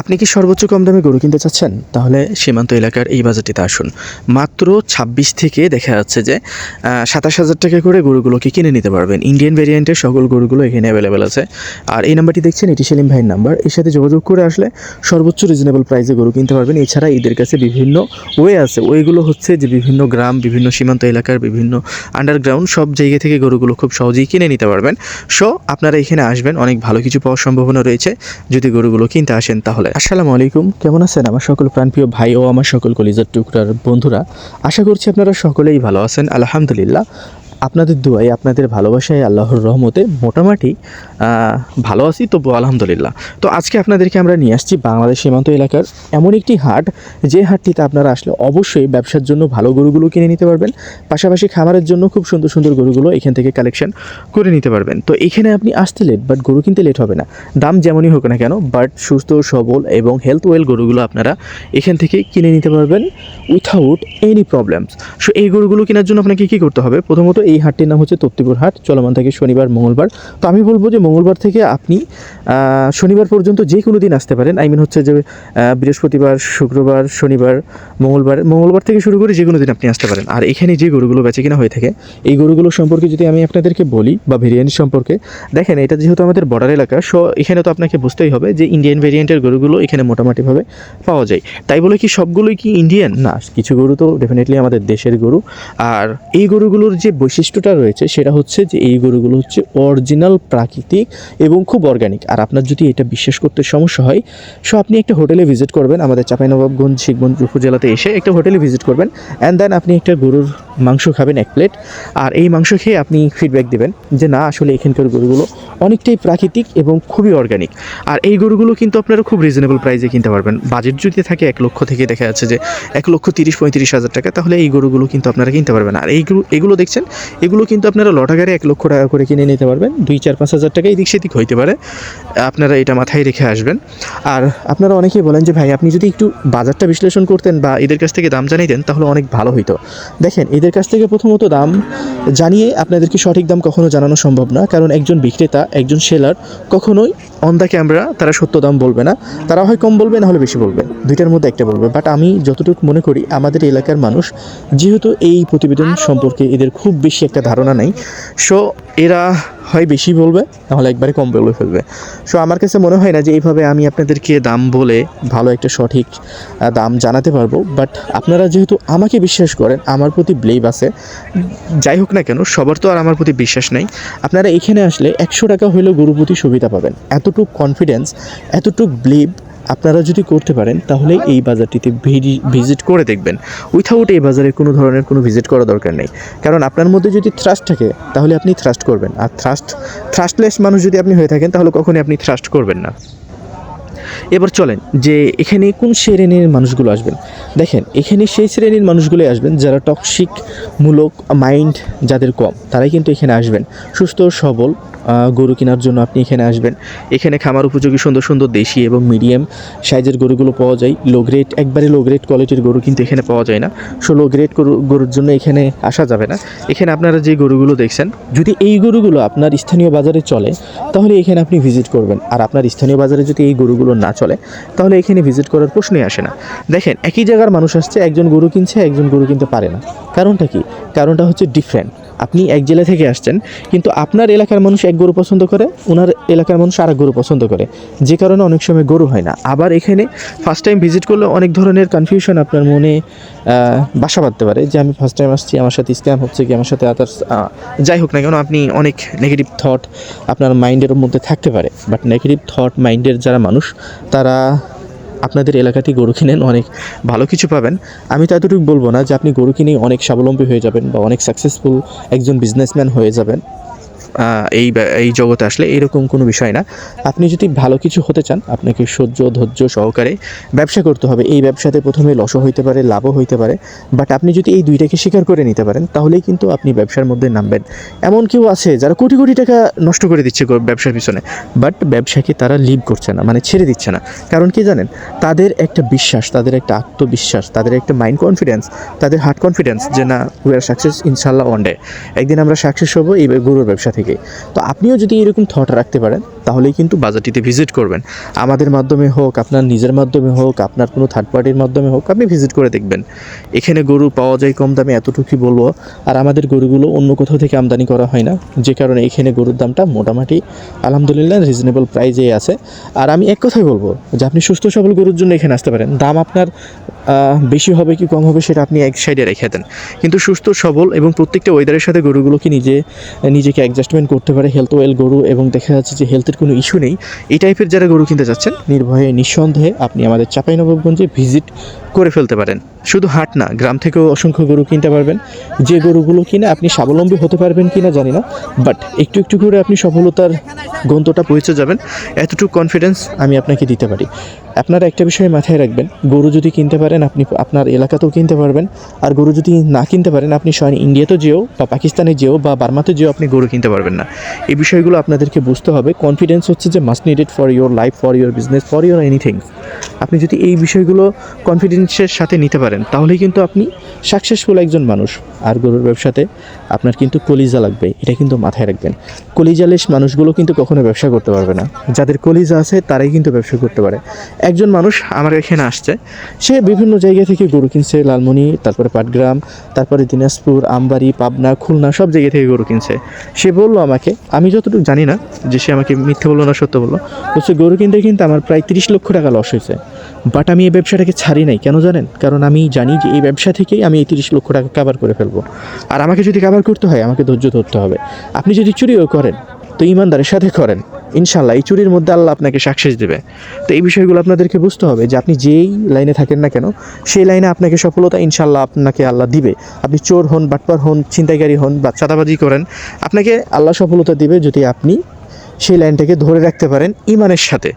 আপনি কি সর্বোচ্চ কম দামে গরু কিনতে চাচ্ছেন? তাহলে সীমান্ত এলাকার এই বাজারটিতে আসুন। মাত্র ছাব্বিশ থেকে দেখা যাচ্ছে যে সাতাশ হাজার টাকা করে গরুগুলোকে কিনে নিতে পারবেন। ইন্ডিয়ান ভেরিয়েন্টের সকল গরুগুলো এখানে অ্যাভেলেবেল আছে। আর এই নাম্বারটি দেখছেন, এটি সেলিম ভাইয়ের নাম্বার। এর সাথে যোগাযোগ করে আসলে সর্বোচ্চ রিজনেবল প্রাইসে গরু কিনতে পারবেন। এছাড়া এদের কাছে বিভিন্ন ওয়ে আছে। ওয়েগুলো হচ্ছে যে বিভিন্ন গ্রাম, বিভিন্ন সীমান্ত এলাকার, বিভিন্ন আন্ডারগ্রাউন্ড সব জায়গা থেকে গরুগুলো খুব সহজেই কিনে নিতে পারবেন। সো আপনারা এখানে আসবেন, অনেক ভালো কিছু পাওয়ার সম্ভাবনা রয়েছে। যদি গরুগুলো কিনতে আসেন, তাহলে। আসসালামু আলাইকুম। কেমন আছেন আমার সকল প্রাণপ্রিয় ভাই ও আমার সকল কলিজার টুকরার বন্ধুরা? আশা করছি আপনারা সকলেই ভালো আছেন। আলহামদুলিল্লাহ। আপনাদের দোয়াই, আপনাদের ভালোবাসায় আল্লাহর রহমতে মোটামুটি ভালো আছি তবু আলহামদুলিল্লাহ। তো আজকে আপনাদেরকে আমরা নিয়ে আসছি বাংলাদেশ সীমান্ত এলাকার এমন একটি হাট। যে হাটটিতে আপনারা আসলে অবশ্যই ব্যবসার জন্য ভালো গরুগুলো কিনে নিতে পারবেন। পাশাপাশি খামারের জন্য খুব সুন্দর সুন্দর গরুগুলো এখান থেকে কালেকশন করে নিতে পারবেন। তো এখানে আপনি আসতে লেট বাট গরু কিনতে লেট হবে না। দাম যেমনই হোক না কেন বাট সুস্থ, সবল এবং হেলথ ওয়েল গরুগুলো আপনারা এখান থেকে কিনে নিতে পারবেন উইথাউট এনি প্রবলেমস সো এই গরুগুলো কেনার জন্য আপনাকে কী করতে হবে? প্রথমত এই হাটটির নাম হচ্ছে তত্তিপুর হাট। চলমান থাকে শনিবার, মঙ্গলবার। তো আমি বলব যে মঙ্গলবার থেকে আপনি শনিবার পর্যন্ত যে কোনো দিন আসতে পারেন। আই মিন হচ্ছে যে বৃহস্পতিবার, শুক্রবার, শনিবার, মঙ্গলবার মঙ্গলবার থেকে শুরু করে যে কোনো দিন আপনি আসতে পারেন। আর এখানে যে গরুগুলো বেচে কিনা হয়ে থাকে, এই গরুগুলো সম্পর্কে যদি আমি আপনাদেরকে বলি, বা ভেরিয়েন্ট সম্পর্কে, দেখেন এটা যেহেতু আমাদের বর্ডার এলাকা সো এখানে তো আপনাকে বুঝতেই হবে যে ইন্ডিয়ান ভেরিয়েন্টের গরুগুলো এখানে মোটামুটিভাবে পাওয়া যায়। তাই বলে কি সবগুলোই কি ইন্ডিয়ান না, কিছু গরু তো ডেফিনেটলি আমাদের দেশের গরু। আর এই গরুগুলোর যে বৈশিষ্ট্যটা রয়েছে সেটা হচ্ছে যে এই গরুগুলো হচ্ছে অরিজিনাল প্রাকৃতিক এবং খুব অর্গ্যানিক আর আপনার যদি এটা বিশ্বাস করতে সমস্যা হয় সো আপনি একটা হোটেলে ভিজিট করবেন, আমাদের চাঁপাইনবাবগঞ্জ, শিখগঞ্জ উপজেলাতে এসে একটা হোটেলে ভিজিট করবেন অ্যান্ড দেন আপনি একটা গরুর মাংস খাবেন এক প্লেট। আর এই মাংস খেয়ে আপনি ফিডব্যাক দেবেন যে, না, আসলে এখানকার গরুগুলো অনেকটাই প্রাকৃতিক এবং খুবই অর্গানিক আর এই গরুগুলো কিন্তু আপনারা খুব রিজনেবল প্রাইসে কিনতে পারবেন। বাজেট যদি থাকে এক লক্ষ থেকে দেখা যাচ্ছে যে, এক লক্ষ তিরিশ, পঁয়ত্রিশ হাজার টাকা, তাহলে এই গরুগুলো কিন্তু আপনারা কিনতে পারবেন। আর এইগুলো এগুলো দেখছেন, এগুলো কিন্তু আপনারা লটাগারে এক লক্ষ টাকা করে কিনে নিতে পারবেন। দুই, চার, পাঁচ হাজার টাকা এদিক সেদিক হইতে পারে। আপনারা এটা মাথায় রেখে আসবেন। আর আপনারা অনেকেই বলেন যে, ভাই, আপনি যদি একটু বাজারটা বিশ্লেষণ করতেন বা এদের কাছ থেকে দাম জানাইতেন, তাহলে অনেক ভালো হইতো। দেখেন এদের কাছ থেকে প্রথমত দাম জানিয়ে আপনাদেরকে সঠিক দাম কখনো জানানো সম্ভব না, কারণ একজন বিক্রেতা, একজন সেলার কখনোই অন দ্য ক্যামেরা তারা সত্য দাম বলবে না। তারা হয় কম বলবে না হলে বেশি বলবে। দুইটার মধ্যে একটা বলবে। বাট আমি যতটুকু মনে করি আমাদের এলাকার মানুষ যেহেতু এই প্রতিবেদন সম্পর্কে এদের খুব বেশি একটা ধারণা নেই সো এরা হয় বেশি বলবে নাহলে একবারে কম বলে ফেলবে। সো আমার কাছে মনে হয় না যে এইভাবে আমি আপনাদেরকে দাম বলে ভালো একটা সঠিক দাম জানাতে পারব। বাট আপনারা যেহেতু আমাকে বিশ্বাস করেন আমার প্রতি ব্লেভ আছে যাই হোক না কেন সবার তো আর আমার প্রতি বিশ্বাস নেই। আপনারা এখানে আসলে একশো টাকা হলেও গরু প্রতি সুবিধা পাবেন। এতটুক কনফিডেন্স এতটুক ব্লেভ আপনারা যদি করতে পারেন, তাহলে এই বাজারটিতে ভিজিট করে দেখবেন। উইথাউট এই বাজারে কোনো ধরনের কোনো ভিজিট করা দরকার নেই। কারণ আপনার মধ্যে যদি থ্রাস্ট থাকে, তাহলে আপনি থ্রাস্ট করবেন। আর থ্রাস্ট থ্রাস্টলেস মানুষ যদি আপনি হয়ে থাকেন, তাহলে কখনই আপনি থ্রাস্ট করবেন না। এবার চলেন যে এখানে কোন শ্রেণির মানুষগুলো আসবেন। দেখেন, এখানে সেই শ্রেণির মানুষগুলোই আসবেন যারা টক্সিক মূলক মাইন্ড যাদের কম, তারাই কিন্তু এখানে আসবেন। সুস্থ, সবল গরু কেনার জন্য আপনি এখানে আসবেন। এখানে খামার উপযোগী, সুন্দর সুন্দর দেশি এবং মিডিয়াম সাইজের গরুগুলো পাওয়া যায়। লো গ্রেড একবারে লো গ্রেড কোয়ালিটির গরু কিন্তু এখানে পাওয়া যায় না। সো লো গ্রেড গরু, গরুর জন্য এখানে আসা যাবে না। এখানে আপনারা যে গরুগুলো দেখছেন, যদি এই গরুগুলো আপনার স্থানীয় বাজারে চলে, তাহলে এখানে আপনি ভিজিট করবেন। আর আপনার স্থানীয় বাজারে যদি এই গরুগুলো না চলে, তাহলে এখানে ভিজিট করার প্রশ্নই আসে না। দেখেন, একই জায়গার মানুষ আসছে, একজন গরু কিনছে, একজন গরু কিনতে পারে না। কারণটা কি? কারণটা হচ্ছে ডিফারেন্ট আপনি এক জেলা থেকে আসছেন, কিন্তু আপনার এলাকার মানুষ এক গরু পছন্দ করে ওনার এলাকার মানুষ আর গরু পছন্দ করে। যে কারণে অনেক সময় গরু হয় না। আবার এখানে ফার্স্ট টাইম ভিজিট করলে অনেক ধরনের কনফিউশন আপনার মনে বাসা বাঁধতে পারে যে আমি ফার্স্ট টাইম আসছি, আমার সাথে স্ক্যাম হচ্ছে কি, আমার সাথে আদার্স যাই হোক না কেন, আপনি অনেক নেগেটিভ থট আপনার মাইন্ডের মধ্যে থাকতে পারে। বাট নেগেটিভ থট মাইন্ডের যারা মানুষ, তারা আপনাদের এলাকাতেই গরু কিনেন, অনেক ভালো কিছু পাবেন। আমি ততটুকু বলব না যে আপনি গরু কিনে অনেক স্বাবলম্বী হয়ে যাবেন বা অনেক সাকসেসফুল একজন বিজনেসম্যান হয়ে যাবেন। এই এই জগতে আসলে এরকম কোনো বিষয় না। আপনি যদি ভালো কিছু হতে চান, আপনাকে সহ্য, ধৈর্য সহকারে ব্যবসা করতে হবে। এই ব্যবসাতে প্রথমে লসও হইতে পারে, লাভও হইতে পারে। বাট আপনি যদি এই দুইটাকে স্বীকার করে নিতে পারেন, তাহলেই কিন্তু আপনি ব্যবসার মধ্যে নামবেন। এমন কেউ আছে যারা কোটি কোটি টাকা নষ্ট করে দিচ্ছে ব্যবসার পিছনে। বাট ব্যবসাকে তারা লিভ করছে না মানে ছেড়ে দিচ্ছে না। কারণ কি জানেন? তাদের একটা বিশ্বাস, তাদের একটা আত্মবিশ্বাস, তাদের একটা মাইন্ড কনফিডেন্স তাদের হার্ট কনফিডেন্স যে না উই আর সাকসেস ইনশাল্লাহ ওয়ান ডে একদিন আমরা সাকসেস হব এই গরুর ব্যবসা থেকে। তো আপনিও যদি এরকম থট রাখতে পারেন তাহলেই কিন্তু বাজারটিতে ভিজিট করবেন। আমাদের মাধ্যমে হোক, আপনার নিজের মাধ্যমে হোক, আপনার কোনো থার্ড পার্টির মাধ্যমে হোক, আপনি ভিজিট করে দেখবেন। এখানে গরু পাওয়া যায় কম দামে, এতটুকুই বলব। আর আমাদের গরুগুলো অন্য কোথাও থেকে আমদানি করা হয় না। যে কারণে এখানে গরুর দামটা মোটামুটি আলহামদুলিল্লাহ রিজনেবল প্রাইজেই আছে। আর আমি এক কথাই বলব যে আপনি সুস্থ সবল গরুর জন্য এখানে আসতে পারেন। দাম আপনার বেশি হবে কি কম হবে সেটা আপনি এক সাইডে রেখে দেন। কিন্তু সুস্থ, সবল এবং প্রত্যেকটা ওয়েদারের সাথে গরুগুলোকে নিজে, নিজেকে অ্যাডজাস্টমেন্ট করতে পারে। হেলথ ওয়েল গরু এবং দেখা যাচ্ছে যে হেলথের কোনো ইস্যু নেই, এই টাইপের যারা গরু কিনতে যাচ্ছেন, নির্ভয়ে, নিঃসন্দেহে আপনি আমাদের চাঁপাইনবাবগঞ্জে ভিজিট করে ফেলতে পারেন। শুধু হাট না, গ্রাম থেকেও অসংখ্য গরু কিনতে পারবেন। যে গরুগুলো কিনে আপনি স্বাবলম্বী হতে পারবেন কি না জানি না বাট একটু একটু করে আপনি সফলতার গন্তটা পৌঁছে যাবেন। এতটুকু কনফিডেন্স আমি আপনাকে দিতে পারি। আপনারা একটা বিষয় মাথায় রাখবেন, গরু যদি কিনতে পারেন আপনি আপনার এলাকাতেও কিনতে পারবেন, আর গরু যদি না কিনতে পারেন আপনি স্বয়ং ইন্ডিয়াতে যেও বা পাকিস্তানে যেও বা বার্মাতে যেও আপনি গরু কিনতে পারবেন না। এই বিষয়গুলো আপনাদেরকে বুঝতে হবে। কনফিডেন্স হচ্ছে যে must needed for your life for your business for your anything আপনি যদি এই বিষয়গুলো কনফিডেন্সের সাথে নিতে পারেন, তাহলেই কিন্তু আপনি সাকসেসফুল একজন মানুষ। আর গরুর ব্যবসাতে আপনার কিন্তু কলিজা লাগবে, এটা কিন্তু মাথায় রাখবেন। কলিজালেস মানুষগুলো কিন্তু কখনো ব্যবসা করতে পারবে না। যাদের কলিজা আছে, তারাই কিন্তু ব্যবসা করতে পারে। একজন মানুষ আমার এখানে আসছে, সে বিভিন্ন জায়গা থেকে গরু কিনছে, লালমনি, তারপরে পাটগ্রাম, তারপরে দিনাজপুর, আমবাড়ি, পাবনা, খুলনা, সব জায়গা থেকে গরু কিনছে। সে বলল আমাকে, আমি যতটুকু জানি না যে সে আমাকে মিথ্যে বলল না সত্য বলল, বলছে গরু কিনতে কিনতে আমার প্রায় তিরিশ লক্ষ টাকা লস হয়েছে। বাট আমি এই ব্যবসাটাকে ছাড়ি নাই, কেন জানেন? কারণ আমি জানি যে এই ব্যবসা থেকেই আমি এই তিরিশ লক্ষ টাকা কাভার করে ফেলব। আর আমাকে যদি কাভার করতে হয়, আমাকে ধৈর্য ধরতে হবে। আপনি যদি চুরিও করেন, তো ইমানদারের সাথে করেন। ইনশাল্লাহ এই চুরির মধ্যে আল্লাহ আপনাকে সাকসেস দেবে। তো এই বিষয়গুলো আপনাদেরকে বুঝতে হবে যে আপনি যেই লাইনে থাকেন না কেন, সেই লাইনে আপনাকে সফলতা ইনশাল্লাহ আপনাকে আল্লাহ দিবে। আপনি চোর হন, বাটপার হন, ছিনতাইকারী হন বা চাঁদাবাজি করেন, আপনাকে আল্লাহ সফলতা দিবে যদি আপনি সেই লাইনটাকে ধরে রাখতে পারেন ইমানের সাথে।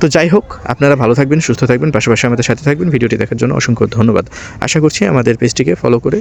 তো যাই হোক, আপনারা ভালো থাকবেন, সুস্থ থাকবেন, পাশাপাশি আমাদের সাথে থাকবেন। ভিডিওটি দেখার জন্য অসংখ্য ধন্যবাদ। আশা করছি আমাদের পেজটিকে ফলো করে